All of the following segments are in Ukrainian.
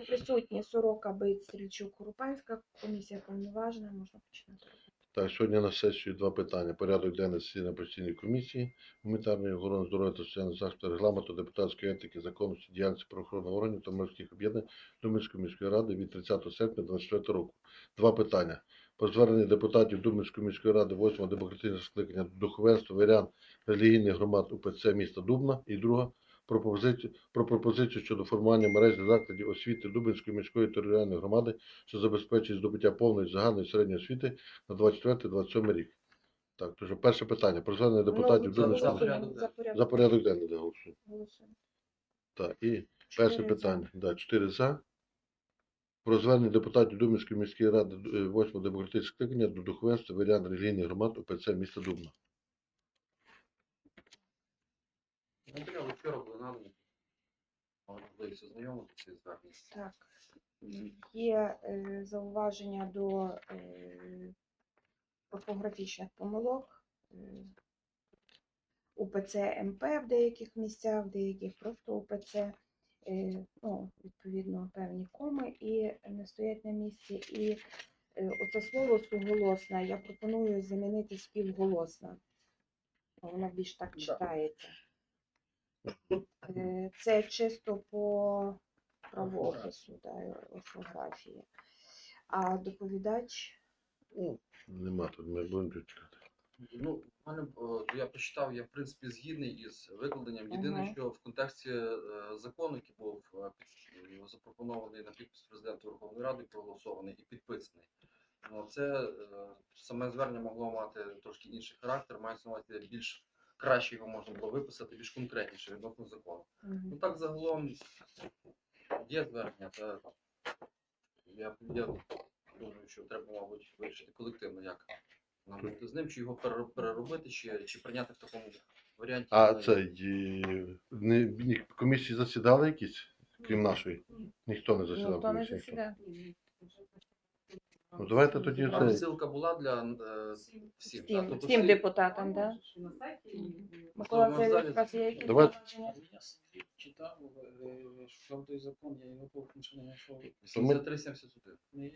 Присутні Сорока, Биць, Стрільчук, Курупанська. Комісія повноважена, можна починати. Так, сьогодні на сесію два питання. Порядок денний засідання постійної комісії гуманітарної охорони здоров'я та соціального захисту регламенту депутатської етики, законності, діяльності правоохоронних органів та морських об'єднань Думанської міської ради від 30 серпня 2024 року. Два питання. Про звернення депутатів Думанської міської ради 8 демократичного скликання духовенства вірян релігійних громад УПЦ міста Дубна. І друга про пропозицію, про пропозицію щодо формування мережі закладів освіти Дубинської міської територіальної громади, що забезпечить здобуття повної загальної середньої освіти на 24-27 рік. Так, тож перше питання. Про звернення депутатів Ну, Думанської за порядок, за порядок. за порядок денний де голосуємо. Так, і перше питання. Да, 4 за. Про звернення депутатів Думанської міської ради 8 демократичного скликання до духовенства варіант релігійних громад УПЦ міста Дубна. Матеріали вчора були надані. Можливість ознайомитися і звернення. Так. Є е, зауваження до е, орфографічних помилок. Е, УПЦ МП в деяких місцях, в деяких просто УПЦ. Е, ну, відповідно, певні коми і не стоять на місці. І е, оце слово суголосна я пропоную замінити співголосна. Воно більш так читається. Е, Це чисто по правопису, да, орфографії. А доповідач Ну, Нема тут, ми будемо чекати. Ну, в мене е, я прочитав, я в принципі згідний із викладенням. Єдине, Ага. що в контексті е, закону, який був е, під- запропонований на підпис президента Верховної Ради, проголосований і підписаний. Ну, це е, саме звернення могло мати трошки інший характер, мається на увазі більш краще його можна було виписати, більш конкретніше відносно закону. Ну так загалом є звернення, та я, я думаю, що треба, мабуть, вирішити колективно, як нам бути з ним, чи його переробити, чи, чи прийняти в такому варіанті. А е, це не, ні, комісії засідали якісь, крім нашої? Ніхто не засідав. ніхто не засідає. Ну давайте тоді А це. ссылка була для е, всім. Всім. Тобто всім це- депутатам, да? Микола це Васильович, залі- є якісь Давайте. зауваження? Читав, е, шукав той закон, я його толком не знайшов. 73-71. Не.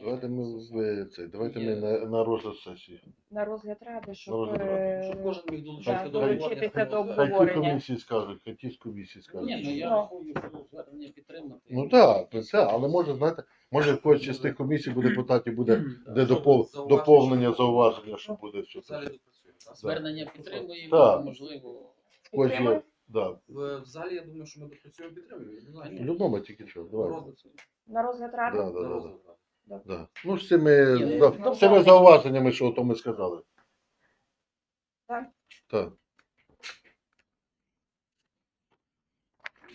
Давайте ми в це. Давайте ми на, на розгляд сесії. На розгляд ради, щоб, розгляд ради. е, Щоб кожен міг долучитися до долучитися до обговорення. Хай ті обговорення. комісії скажуть, хай ті з комісії скажуть. Ні, ну я Ну. рахую, що звернення підтримати. Ну так, це, але може, знаєте, може в когось з тих комісій буде депутатів буде де Щоб допов, зауваження, доповнення, зауваження, що буде все В залі це. допрацюємо. так? Звернення підтримуємо, Так. можливо. В когось є, Підтримуємо? Да. В, в залі я думаю, що ми допрацюємо підтримуємо. В любому тільки що, давай. На розгляд ради? Да, да, На да, да. розгляд. так. Да. Ну, з цими, Ні, да, ну, з цими зауваженнями, що то ми сказали. Так. Так.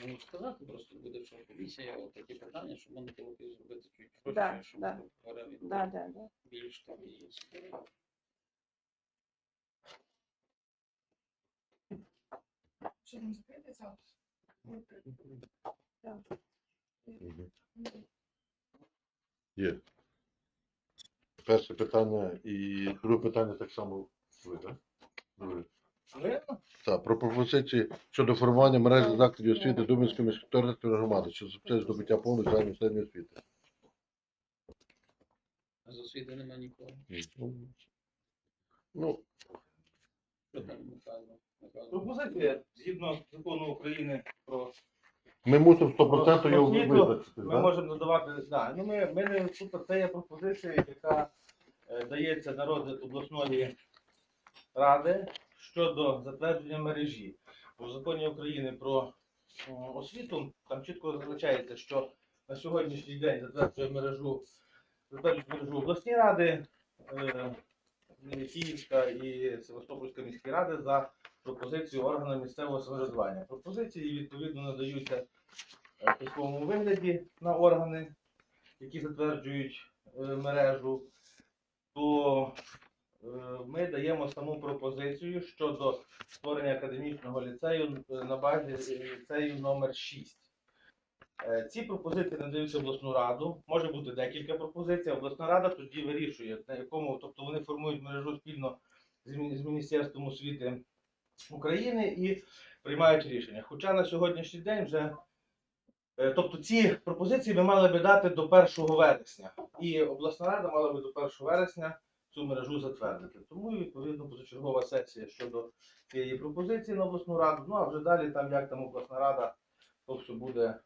Ну, сказати просто буде, що комісія от такі питання, щоб вони було зробити чуть Да, щоб да. говорили Да, да, да. більш там і спорили. Мгм. Є. Перше питання і друге питання так само ви, так? Друге. Так, про пропозиції щодо формування мережі закладів освіти Думанської міської громади, що забезпечить здобуття повної загальної середньої освіти. А з освіти нема нікого. Ну, Що там, Михайло? Михайло? Пропозиція згідно закону України про ми мусимо 100% його освіту, визначити, ми так? можемо додавати. Да, ну ми, ми не тут це є пропозиція, яка е, дається на розгляд обласної ради щодо затвердження мережі. У законі України про о, освіту там чітко зазначається, що на сьогоднішній день затверджує мережу, затверджують мережу обласні ради, е, Київська і Севастопольська міські ради за пропозицію органу місцевого самоврядування. Пропозиції відповідно надаються е, в письмовому вигляді на органи, які затверджують е, мережу, то е, ми даємо саму пропозицію щодо створення академічного ліцею на базі ліцею номер 6. Е, Ці пропозиції надаються обласну раду. Може бути декілька пропозицій. Обласна рада тоді вирішує, на якому, тобто вони формують мережу спільно з Міністерством освіти України і приймають рішення. Хоча на сьогоднішній день вже Е, Тобто ці пропозиції ми мали би дати до 1 вересня. І обласна рада мала би до 1 вересня цю мережу затвердити. Тому відповідно позачергова сесія щодо цієї пропозиції на обласну раду. Ну а вже далі там як там обласна рада то все буде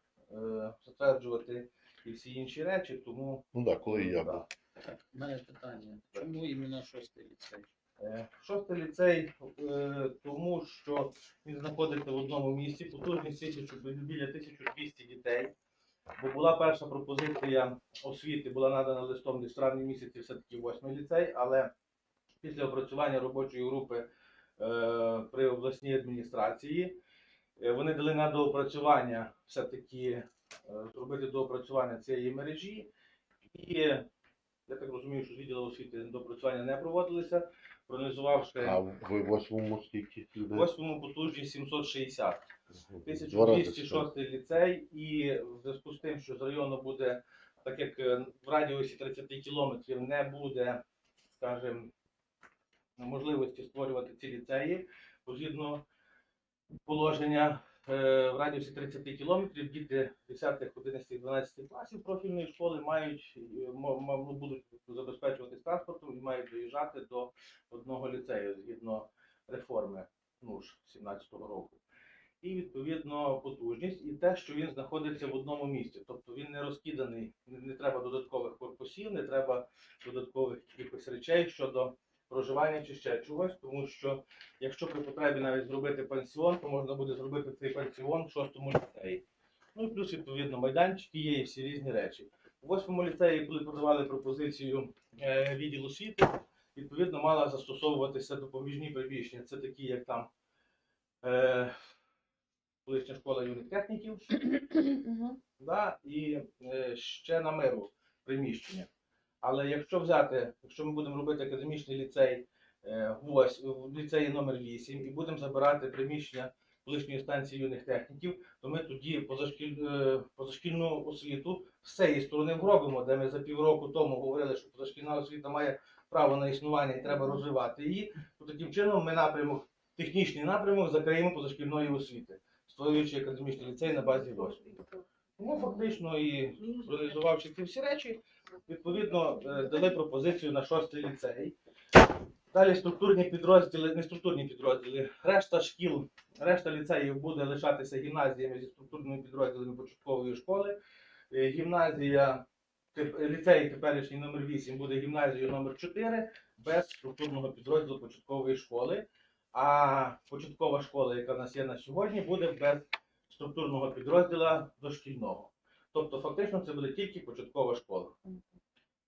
затверджувати і всі інші речі. Тому Ну так, коли я Да. був. Так, у мене питання. Чому іменно шостий ліцей? Е, Шостий ліцей, е, тому що він знаходиться в одному місці, потужність 1000, біля 1200 дітей. Бо була перша пропозиція освіти, була надана листом десь в травні місяці все-таки восьмий ліцей, але після опрацювання робочої групи е, при обласній адміністрації е, вони дали на доопрацювання все-таки е, зробити доопрацювання цієї мережі. І я так розумію, що з відділу освіти доопрацювання не проводилися, проаналізувавши А в восьмому скільки людей? восьмому потужність 760. Два рази 1206 ліцей, і в зв'язку з тим, що з району буде, так як е, в радіусі 30 кілометрів не буде, скажімо, можливості створювати ці ліцеї, бо згідно положення е, в радіусі 30 кілометрів діти 10, 11, 12 класів профільної школи мають е, ну, будуть забезпечуватись транспортом і мають доїжджати до одного ліцею згідно реформи НУШ 17-го року і відповідно потужність, і те, що він знаходиться в одному місці. Тобто він не розкиданий, не треба додаткових корпусів, не треба додаткових якихось речей щодо проживання чи ще чогось, тому що якщо при потребі навіть зробити пансіон, то можна буде зробити цей пансіон в шостому ліцеї. Ну і плюс, відповідно, майданчики є і всі різні речі. У восьмому ліцеї, коли подавали пропозицію е, відділ освіти, відповідно мала застосовуватися допоміжні приміщення. Це такі, як там. Е, колишня школа юних техніків, да, і е, ще на миру приміщення. Але якщо взяти, якщо ми будемо робити академічний ліцей е, в ліцеї номер 8 і будемо забирати приміщення колишньої станції юних техніків, то ми тоді позашкіль, е, позашкільну освіту з цієї сторони вробимо, де ми за півроку тому говорили, що позашкільна освіта має право на існування і треба розвивати її, то таким чином ми напрямок, технічний напрямок закриємо позашкільної освіти, створюючи академічний ліцей на базі 8. Тому фактично і реалізувавши ці всі речі, відповідно е, дали пропозицію на шостий ліцей. Далі структурні підрозділи, не структурні підрозділи, решта шкіл, решта ліцеїв буде лишатися гімназіями зі структурними підрозділами початкової школи. Е, Гімназія, ліцей теперішній номер 8 буде гімназією номер 4 без структурного підрозділу початкової школи. А початкова школа, яка в нас є на сьогодні, буде без структурного підрозділа дошкільного. Тобто, фактично, це буде тільки початкова школа.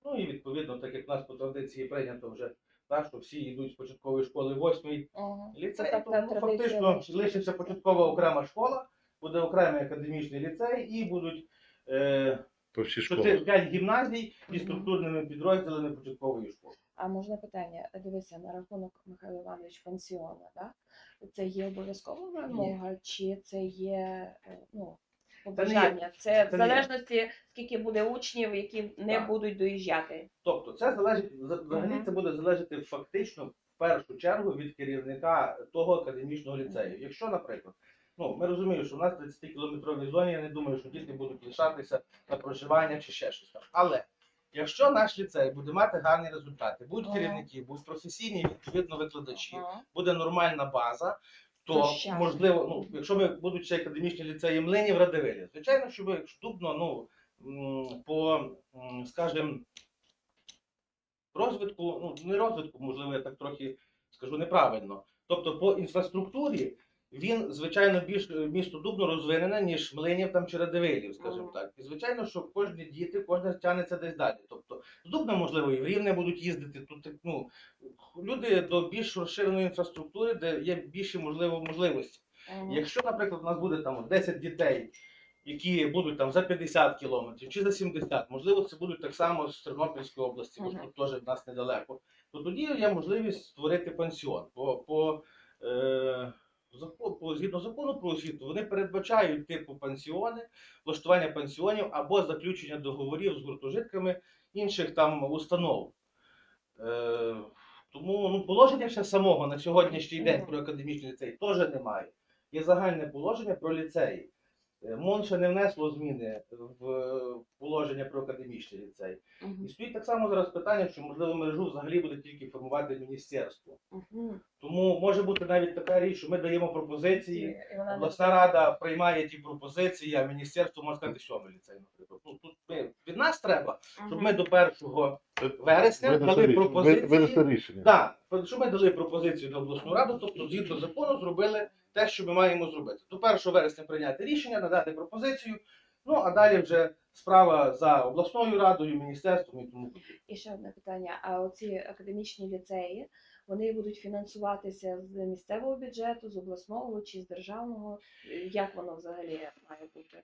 Ну і відповідно, так як в нас по традиції прийнято вже так, що всі йдуть з початкової школи восьмий Ага. ліцей, Це так, то ну, фактично лишиться початкова окрема школа, буде окремий академічний ліцей і будуть е, По всій 4, школі. 5 гімназій зі структурними підрозділами початкової школи. А можна питання? Дивися на рахунок Михайло Іванович пансіона, да? Це є обов'язкова вимога, чи це є е, ну, побажання? Це, це в залежності, скільки буде учнів, які не Так. будуть доїжджати. Тобто це залежить за- взагалі це буде залежати фактично в першу чергу від керівника того академічного ліцею. Якщо, наприклад, ну ми розуміємо, що в нас 30 кілометровій зоні, я не думаю, що діти будуть лишатися на проживання чи ще щось там. Але якщо наш ліцей буде мати гарні результати, будуть керівники, будуть професійні відповідно викладачі, буде нормальна база. То То можливо, ну якщо ми будучи академічні ліцеї млинів Радивилі, звичайно, що ви штубно, ну м, по, скажімо, розвитку, ну не розвитку, можливо, я так трохи скажу неправильно. Тобто по інфраструктурі він, звичайно, більш е, місто Дубно розвинене, ніж Млинів там чи Радивилів, скажімо так. І звичайно, що кожні діти, кожна тягнеться десь далі. Тобто з Дубна, можливо, і в Рівне будуть їздити. Тут ну, люди до більш розширеної інфраструктури, де є більші можливо можливості. Ага. Якщо, наприклад, у нас буде там 10 дітей, які будуть там за 50 кілометрів чи за 70, можливо, це будуть так само з Тернопільської області, бо тут теж в нас недалеко, то тоді є можливість створити пансіон. По, по, е, закон- по, згідно закону про освіту, вони передбачають типу пансіони, влаштування пансіонів або заключення договорів з гуртожитками інших там установ. Е, тому ну, положення ще самого на сьогоднішній день про академічний ліцей теж немає. Є загальне положення про ліцеї. Е, МОН ще не внесло зміни в положення про академічний ліцей. Мгм. І стоїть так само зараз питання, що можливо мережу взагалі буде тільки формувати міністерство. Мгм. Тому може бути навіть така річ, що ми даємо пропозиції. Обласна рада приймає ті пропозиції, а міністерство може сказати, що ми ліцей, наприклад. Ну, тут ми, від нас треба, щоб ми до 1 вересня дали рішення. пропозиції. Винести рішення. Так, щоб ми дали пропозицію на обласну раду, тобто згідно закону зробили те, що ми маємо зробити. До 1 вересня прийняти рішення, надати пропозицію. Ну а далі вже справа за обласною радою, міністерством і тому. І ще одне питання. А оці академічні ліцеї, вони будуть фінансуватися з місцевого бюджету, з обласного чи з державного? Як воно взагалі має бути?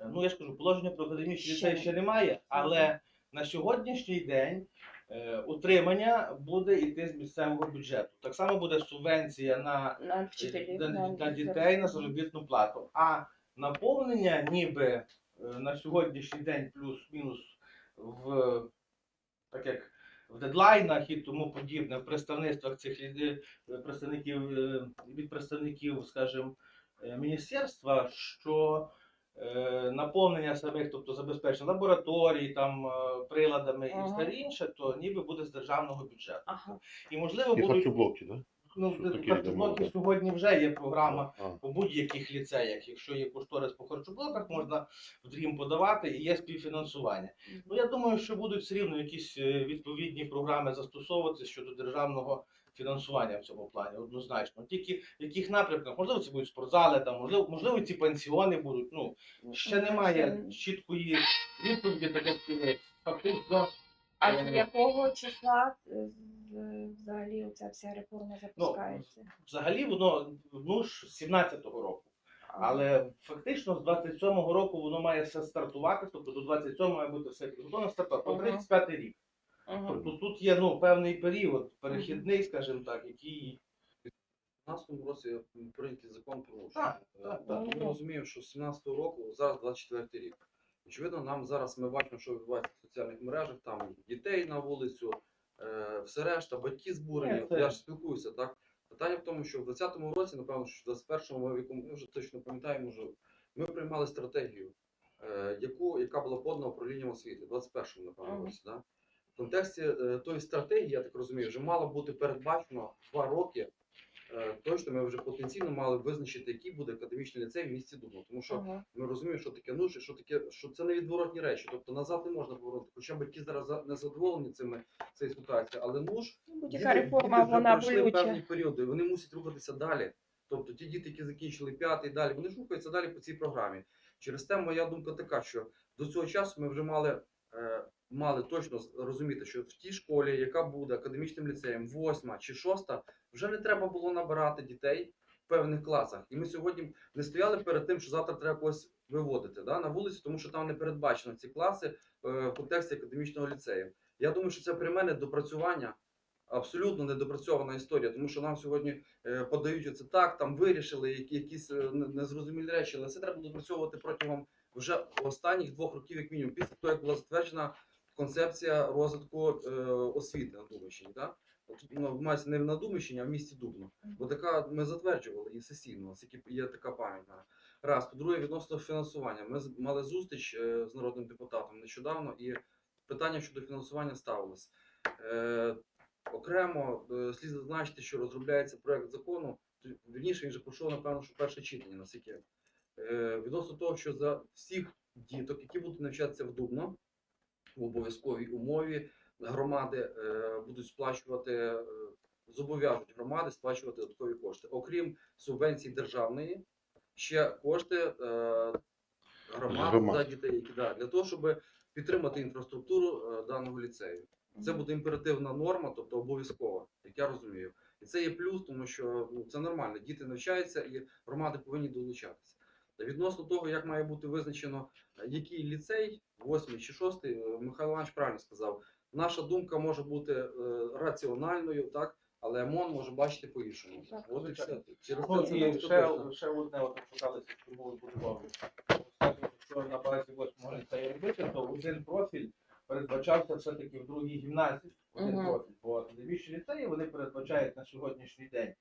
Ну я ж кажу, положення про академічний Ще ліцей ще немає, але на сьогоднішній день е, утримання буде йти з місцевого бюджету. Так само буде субвенція на На вчителів? на, на дітей на заробітну плату. А наповнення ніби е, на сьогоднішній день плюс-мінус в так як в дедлайнах і тому подібне, в представництвах цих ліде- представників е, від представників, скажімо, е, міністерства, що е, наповнення самих, тобто забезпечення лабораторій, там приладами приладами і все інше, то ніби буде з державного бюджету. Ага. І можливо І будуть блоки, так? Ну, таке в сьогодні вже є програма А. по будь-яких ліцеях. Якщо є кошторис по харчоблоках, можна в дрім подавати і є співфінансування. Ну я думаю, що будуть все рівно якісь е, відповідні програми застосовуватися щодо державного фінансування в цьому плані, однозначно. Тільки в яких напрямках, можливо, це будуть спортзали, там, можливо, можливо, ці пенсіони будуть. Ну, ще немає чіткої відповіді, так як е, фактично. А е, з якого числа е, взагалі ця вся реформа запускається? Взагалі воно ну ж з 17-го року. Але фактично з 27-го року воно має все стартувати, тобто до 27-го має бути все підготовлено стартувати. По 35-й рік. Ага. Тобто тут є ну, певний період, перехідний, скажімо так, який. У 2017 році прийнятий закон про учні. Так, Е, так, так. Ми розуміємо, що з 17-го року, зараз 24-й рік. Очевидно, нам зараз ми бачимо, що відбувається в соціальних мережах, там дітей на вулицю, е, все решта, батьки збурені. Я ж спілкуюся, так? Питання в тому, що в 20-му році, напевно, що в 21-му, ми, в якому ми вже точно пам'ятаємо, ми приймали стратегію, е, яку, яка була подана управлінням освіти, в 21-му, напевно, році. Да? В контексті е, тої стратегії, я так розумію, вже мало бути передбачено два роки. Е, Точно ми вже потенційно мали визначити, який буде академічний ліцей в місті Дубно. Тому що Ага. ми розуміємо, що таке нуж, і що таке, що це невідворотні речі. Тобто назад не можна повернути. Хоча батьки зараз за- не задоволені цими цією ситуацією, але нуж Ну, Будь-яка реформа, діти вже вона пройшли певні періоди, вони мусять рухатися далі. Тобто ті діти, які закінчили п'ятий далі, вони ж рухаються далі по цій програмі. Через те моя думка така, що до цього часу ми вже мали, е, мали точно розуміти, що в тій школі, яка буде академічним ліцеєм, восьма чи шоста, вже не треба було набирати дітей в певних класах. І ми сьогодні не стояли перед тим, що завтра треба когось виводити да, на вулицю, тому що там не передбачено ці класи е, в контексті академічного ліцею. Я думаю, що це при мене допрацювання. Абсолютно недопрацьована історія, тому що нам сьогодні е, подають оце так, там вирішили якісь е, незрозумілі речі, але це треба допрацьовувати протягом вже останніх двох років, як мінімум, після того, як була затверджена концепція розвитку е, освіти на Думащині. Да? От, Ну, мається не на Думащині, а в місті Дубно. Бо така ми затверджували і сесійно, оскільки є така пам'ять. да. Раз, по-друге, відносно фінансування. Ми мали зустріч е, з народним депутатом нещодавно, і питання щодо фінансування ставилось. Е, окремо е, слід зазначити, що розробляється проект закону. Вірніше він вже пройшов, напевно, що перше читання, наскільки. Е, відносно того, що за всіх діток, які будуть навчатися в Дубно, в обов'язковій умові, громади е, будуть сплачувати, е, зобов'яжуть громади сплачувати додаткові кошти. Окрім субвенцій державної, ще кошти е, громад Громад. за дітей, які да, для того, щоб підтримати інфраструктуру даного ліцею. Це буде імперативна норма, тобто обов'язкова, як я розумію. І це є плюс, тому що ну, це нормально. Діти навчаються і громади повинні долучатися. Відносно того, як має бути визначено, е, який ліцей, восьмий чи шостий, е, Михайло Іванович правильно сказав. Наша думка може бути е, раціональною, так, але МОН може бачити по-іншому. От і все. Через Ну, це це і не ще, ще одне, от шукалися чому будували. Якщо на базі восьмого ліцею робити, то один профіль передбачався все-таки в другій гімназії. Один профіль. Бо академічні ліцеї вони передбачають на сьогоднішній день.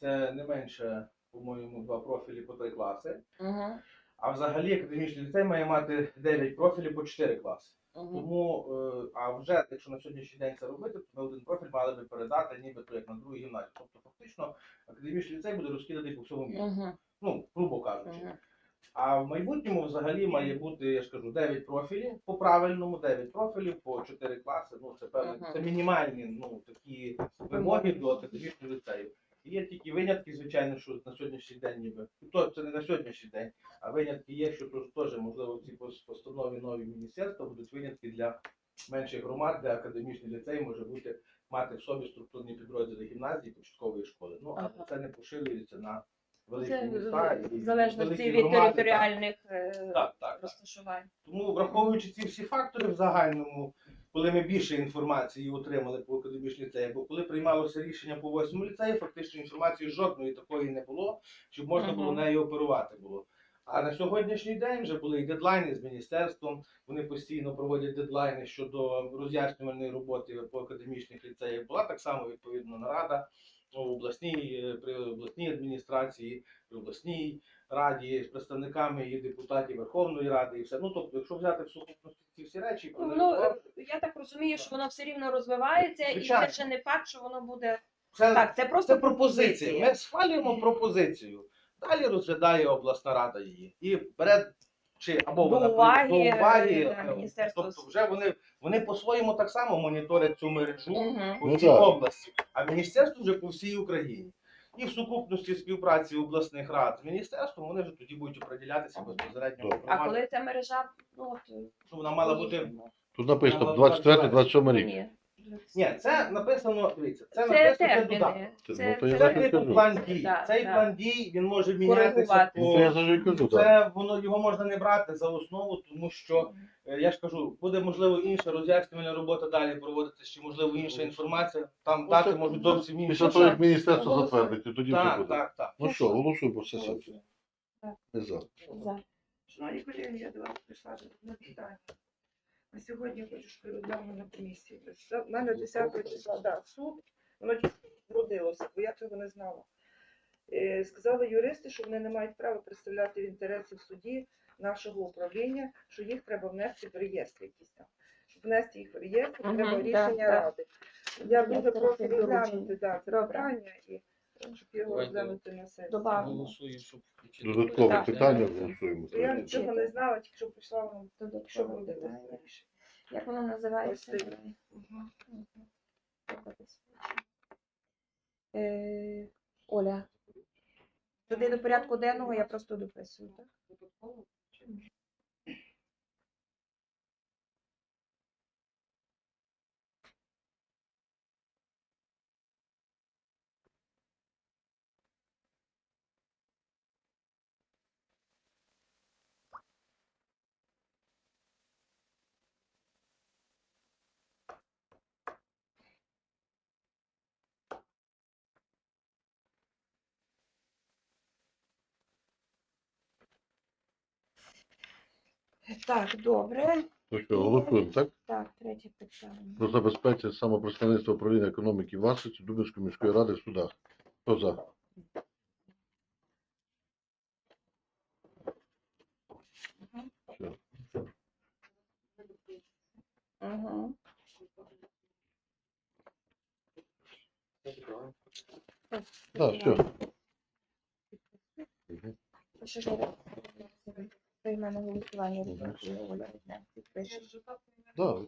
Це не менше, по-моєму, два профілі по три класи. Ага. А взагалі академічний ліцей має мати 9 профілів по 4 класи. Мгм. Тому, е, а вже якщо на сьогоднішній день це робити, то ми один профіль мали би передати, нібито як на другу гімназію. Тобто фактично академічний ліцей буде розкиданий по всьому місту. Мгм. Ну, грубо кажучи. Мгм. А в майбутньому взагалі має бути, я ж кажу, 9 профілів по правильному, 9 профілів по 4 класи. Ну це певне, це мінімальні ну такі вимоги до академічного ліцею. Є тільки винятки, звичайно, що на сьогоднішній день ніби. І То це не на сьогоднішній день, а винятки є, що тож- теж можливо в цій постанові нові міністерства будуть винятки для менших громад, де академічний ліцей може бути мати в собі структурні підрозділи гімназії, початкової школи. Ну але Ага. це не поширюється на великі Це міста і в залежності від громади, територіальних е, Так, так, так. розташувань. Тому, враховуючи ці всі фактори в загальному, коли ми більше інформації отримали по академічній ліцеї, бо коли приймалося рішення по восьмому ліцеї, фактично інформації жодної такої не було, щоб можна було нею оперувати було. А на сьогоднішній день вже були і дедлайни з міністерством. Вони постійно проводять дедлайни щодо роз'яснювальної роботи по академічних ліцеях. Була так само відповідно нарада у обласній е, при обласній адміністрації, при обласній раді з представниками і депутатів Верховної Ради, і все. Ну тобто, якщо взяти в сукупності ці всі речі, Ну, воно, е, я так розумію, що воно все рівно розвивається, і це ще не факт, що воно буде. це, Так, це просто це пропозиція. Ми схвалюємо пропозицію. Далі розглядає обласна рада її і бере чи або До вона уваги, до уваги, е, е, Міністерство тобто вже вони, вони по-своєму так само моніторять цю мережу Мгм. по Ну всій так. області, а міністерство вже по всій Україні. І в сукупності співпраці обласних рад з міністерством вони вже тоді будуть оприділятися безпосередньо. Добре. А громаді. коли ця мережа, ну от вона мала бути. Тут написано Мала 24-27 рік. ні. Ні, це написано, дивіться, це, Це написано це додаток. терміни. Ну, Це, то я Це це так і типу кажу. план дій. Да, Цей да. план дій він може мінятися Коригувати. Ну, то я по. кажу, так. Це воно його можна не брати за основу, тому що е, я ж кажу, буде можливо інша роз'яснювальна робота далі проводитися, чи можливо інша інформація. Там Ну, дати це- можуть зовсім інші. Після того, як міністерство Голосуй. затвердить, тоді вже Так, буде. так, так. Ну що, голосуємо все сесію. Так. Не за. За. Шановні колеги, я до вас прийшла з одним На сьогодні я хочу, щоб розглянули на комісії. У мене 10 числа да, суд, воно тільки вродилося, бо я цього не знала. Е, Сказали юристи, що вони не мають права представляти інтереси в суді нашого управління, що їх треба внести в реєстр якийсь там. Щоб внести їх в реєстр, треба рішення да. ради. Я Я дуже прошу розглянути да, це питання і щоб його Давайте. розглянути на сесії. Добавимо. Голосуємо, щоб включити. Додаткове Так. питання голосуємо. Я так. нічого не знала, тільки що прийшла воно. Що Додаткове буде питання. Як воно називається? Ось. Мгм. Е, Оля. Туди до порядку денного я просто дописую, так? Так, добре. Ну що, голосуємо, так? Так, третє питання. Про забезпечення самопредставництва управління економіки власності Дубинської міської ради в судах. Хто за? Все. Угу. Так, все. Мгм. Що ж я прийме на голосування. Да,